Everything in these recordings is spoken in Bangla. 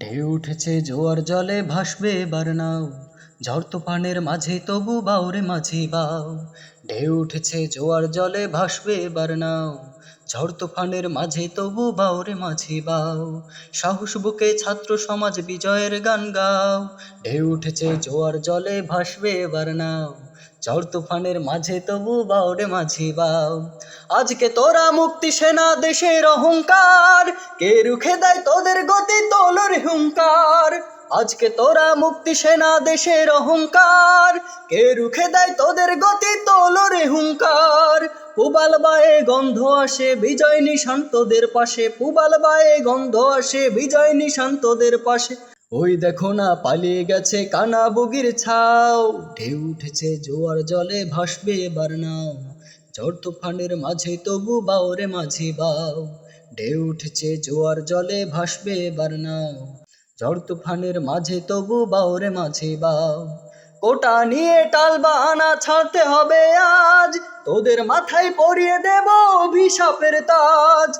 ঢেউ উঠেছে জোয়ার জলে ভাসবে এবার ঝড় তুফানের মাঝে তবু বাউরে মাঝি বাউ। ঢেউ উঠেছে, জোয়ার জলে ভাসবে, এবার নাও। ঝড় তুফানের মাঝে তবু বাউরে মাঝি বাউ। সাহস বুকে ছাত্র সমাজ বিজয়ের গান গাও। ঢেউ উঠেছে, জোয়ার জলে ভাসবে, এবার নাও। ঝড় তুফানের মাঝে তবু বাউরে মাঝি বাউ। আজকে তোরা মুক্তি সেনা, দেশের অহংকার। কে রুখে দেয় তোদের গতি, তোলর হুঙ্কার। আজকে তোরা মুক্তি সেনা দেশের অহংকার। কে রুখে দেয় তোদের গতি তোলরে হুঙ্কার। পুবাল বায়ে গন্ধ আসে, বিজয় নিশান তোদের পাশে। পুবাল বায়ে গন্ধ আসে, বিজয় নিশান তোদের পাশে। ওই দেখো না, পালিয়ে গেছে কানা বুগির ছাও। ঢেউ উঠেছে, জোয়ার জলে ভাসবে এবার নাও। ঝড় তুফানের মাঝে তবু বাওরে মাঝি বাও। ঢেউ উঠেছে, জোয়ার জলে ভাসবে এবার নাও। ঝড় তুফানের মাঝে তবু বাউরে মাঝে বাউ। কোটা নিয়ে টাল বাহানা ছাড়তে হবে আজ। তোদের মাথায় পরিয়ে দেব অভিশাপের তাজ।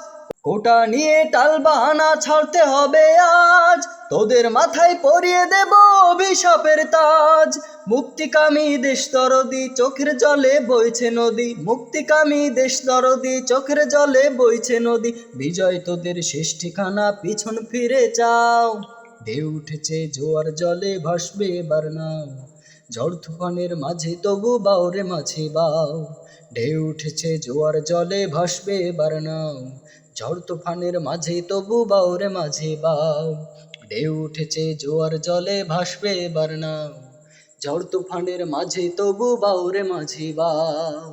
কোটা নিয়ে টাল বাহানা ছাড়তে হবে আজ। তোদের মাথায় পরিয়ে দেব অভিশাপের তাজ। মুক্তিকামী দেশ দরদি চোখের জলে বইছে নদী। মুক্তিকামী দেশ দরদি চোখের জলে বইছে নদী। বিজয় তোদের শেষ ঠিকানা, পিছন ফিরে যাও। ঢেউ উঠেছে জোয়ার জলে ভাসবে এবার নাও ঝড় তুফানের মাঝে তবু বাউরে মাঝে বাও ঢেউ উঠেছে জোয়ার জলে ভাসবে এবার নাও ঝড় তুফানের মাঝে তবু বাউরে মাঝে বাও ঢেউ উঠেছে জোয়ার জলে ভাসবে এবার নাও ঝড় তুফানের মাঝে তবু বাউরে মাঝে বাও